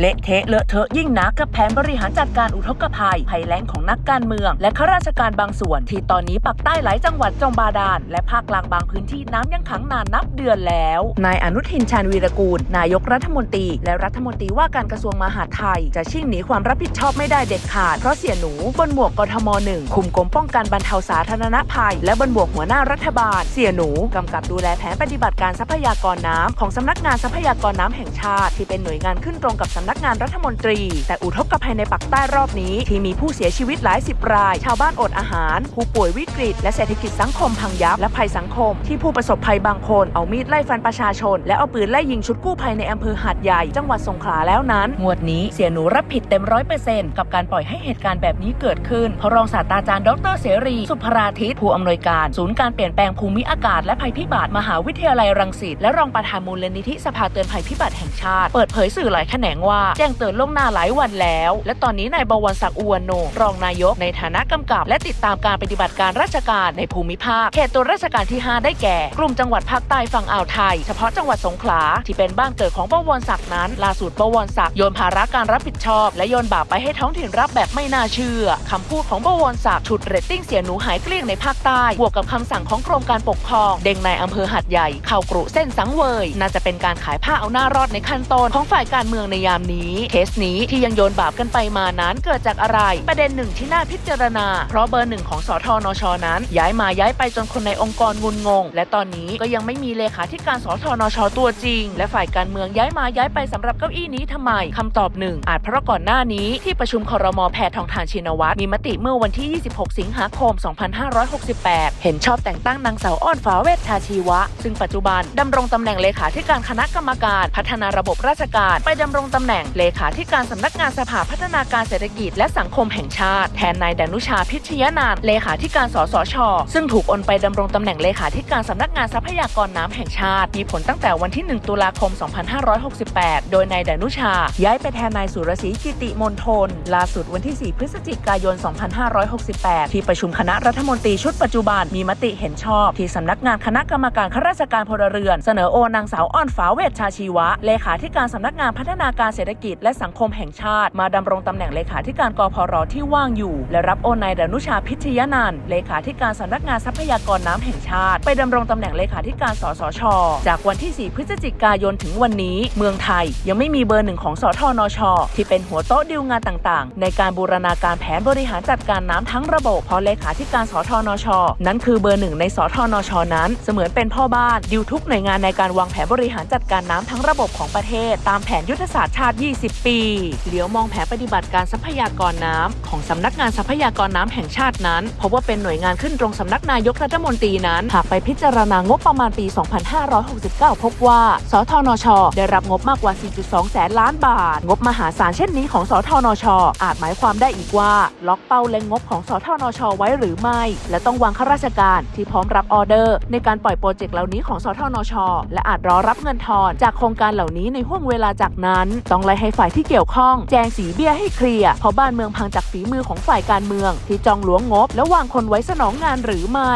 เละเทะเลอะเทอะยิ่งนักกับแผนบริหารจัดการอุทกภัยภัยแล้งของนักการเมือง และข้าราชการบางส่วน ที่ตอนนี้ปักใต้หลายจังหวัดจมบาดาลและภาคกลางบางพื้นที่น้ำยังขังนานนับเดือนแล้ว นายอนุทินชาญวีรกูล นายกรัฐมนตรี และรัฐมนตรีว่าการกระทรวงมหาดไทย จะชิ่งหนีความรับผิดชอบไม่ได้เด็ดขาดเพราะเสียหนูบนหมวกกทมหนึ่งคุมกรมป้องกันบรรเทาสาธารณภัย และบนบวกหัวหน้ารัฐบาล เสียหนูกำกับดูแลแผนปฏิบัติการทรัพยากรน้ำของสำนักงานทรัพยากรน้ำแห่งชาติ ที่เป็นหน่วยงานขึ้นตรงกับสำนักงานรัฐมนตรี แต่อุทกภัยในปักใต้รอบนี้ ที่มีผู้เสียชีวิตหลายสิบราย ชาวบ้านอดอาหาร ผู้ป่วยวิกฤต และเศรษฐกิจสังคมพังยับ และภัยสังคม ที่ผู้ประสบภัยบางคน เอามีดไล่ฟันประชาชน และเอาปืนไล่ยิงชุดกู้ภัยในอำเภอหาดใหญ่จังหวัดสงขลาแล้วนั้นงวดนี้เสียหนูรับผิดเต็มร้อยเปอร์เซ็นต์กับการปล่อยให้เหตุการณ์แบบนี้เกิดขึ้นเพราะรองศาสตราจารย์ดรเสรี สุภราทิตผู้อำนวยการ ศูนย์การเปลี่ยนแปลงภูมิอากาศและภัยพิบัติมหาวิทยาลัยรังสิตและรองประธานมูลนิธิสภาเตือนภัยพิบัติแห่งชาติ เปิดเผยสื่อหลายแขนงว่าแจ้งเตือนล่วงหน้าหลายวันแล้ว และตอนนี้นายบวรศักดิ์อุวันโนรองนายกในฐานะกำกับ และติดตามการปฏิบัติการราชการในภูมิภาคเขตตัวราชการที่ 5 ได้แก่ กลุ่มจังหวัดภาคใต้ฝั่งอ่าวไทย เฉพาะจังหวัดสงขลาที่เป็นบ้านเกิดของบวรศักดิ์นั้นล่าสุดบวรศักดิ์โยนภาระการรับผิดชอบ และโยนบาปไปให้ท้องถิ่นรับแบบไม่น่าเชื่อคำพูดของบวรศักดิ์ฉุดเรตติ้งเสียหนูหายเกลี้ยงในภาคใต้บวกกับคำสั่งของกรมการปกครอง เด้งในอำเภอหัดใหญ่เข้ากรุเส้นสังเวย น่าจะเป็นการขายผ้าเอาหน้ารอดในขั้นต้นของฝ่ายการเมืองในยามนี้เคสนี้ที่ยังโยนบาปกันไปมานั้นเกิดจากอะไร ประเด็นหนึ่งที่น่าพิจารณา เพราะเบอร์หนึ่งของสทนชนั้น ย้ายมาย้ายไปจนคนในองค์กรงุนงง และตอนนี้ก็ยังไม่มีเลขาธิการสทนชตัวจริง และฝ่ายการเมืองย้ายมาย้ายไปสำหรับเก้าอี้นี้ทำไมคำตอบหนึ่งอาจเพราะก่อนหน้านี้ที่ประชุมครมแพทองทานชินวัตรมีมติเมื่อวันที่ 26 สิงหาคม 2568 เห็นชอบแต่งตั้งนางสาวอ้อนฟ้าเวชชาชีวะ ซึ่งปัจจุบันดำรงตำแหน่งเลขาธิการคณะกรรมการ พัฒนาระบบราชการไปดำรงตำแหน่งเลขาธิการสำนักงานสภาพัฒนาการเศรษฐกิจและสังคมแห่งชาติ แทนนายดนุชาพิชยนานเลขาธิการสสช ซึ่งถูกโอนไปดำรงตำแหน่งเลขาธิการสำนักงานทรัพยากรน้ำแห่งชาติ มีผลตั้งแต่วันที่ 1 ตุลาคม 2568 โดยนายดนุชา ย้ายไปแทนนายสุรศรีกิติมนทนล่าสุดวันที่ 4 พฤศจิกายน 2568 ที่ประชุมคณะรัฐมนตรีชุดปัจจุบันมีมติเห็นชอบ ที่สำนักงานคณะกรรมการข้าราชการพลเรือน เสนอโอนางสาวอ้อนฟ้าเวชชาชีวะเลขาธิการสำนักงานพัฒนาการเศรษฐกิจและสังคมแห่งชาติ มาดำรงตำแหน่งเลขาธิการกพรที่ว่างอยู่ และรับโอนนายดนุชาพิชยนันท์เลขาธิการสำนักงานทรัพยากรน้ำแห่งชาติ ไปดำรงตำแหน่งเลขาธิการสสช จากวันที่ 4 พฤศจิกายนถึงวันนี้ เมืองไทยยังไม่มีเบอร์หนึ่งของสทนช ที่เป็นหัวโต๊ะดีลงานต่างๆ ในการบูรณาการแผนบริหารจัดการน้ำทั้งระบบเพราะเลขาธิการสทนช นั้นคือเบอร์หนึ่งในสทนช นั้น เสมือนเป็นพ่อบ้านดิวทุกหน่วยงานในการวางแผนบริหารจัดการน้ำทั้งระบบของประเทศ ตามแผนยุทธศาสตร์ชาติ20 ปี เหลียวมองแผนปฏิบัติการทรัพยากรน้ำของสำนักงานทรัพยากรน้ำแห่งชาตินั้นพบว่าเป็นหน่วยงานขึ้นตรงสำนักนายกรัฐมนตรีนั้น หากไปพิจารณางบประมาณปี 2569 พบว่า สทนช ได้รับงบมากกว่า 4.2 แสนล้านบาท งบมหาศาลเช่นนี้ของสทนช อาจหมายความได้อีกว่า ล็อกเป้าเล็งงบของสทนช ไว้หรือไม่ และต้องวางข้าราชการที่พร้อมรับออเดอร์ ในการปล่อยโปรเจกต์เหล่านี้ของสทนช และอาจรอรับเงินทอนจากโครงการเหล่านี้ในห่วงเวลาจากนั้นต้องไล่ให้ฝ่ายที่เกี่ยวข้อง แจงสีเบี้ยให้เคลียร์เพราะบ้านเมืองพังจากฝีมือของฝ่ายการเมือง ที่จองหลวงงบ และวางคนไว้สนองงานหรือไม่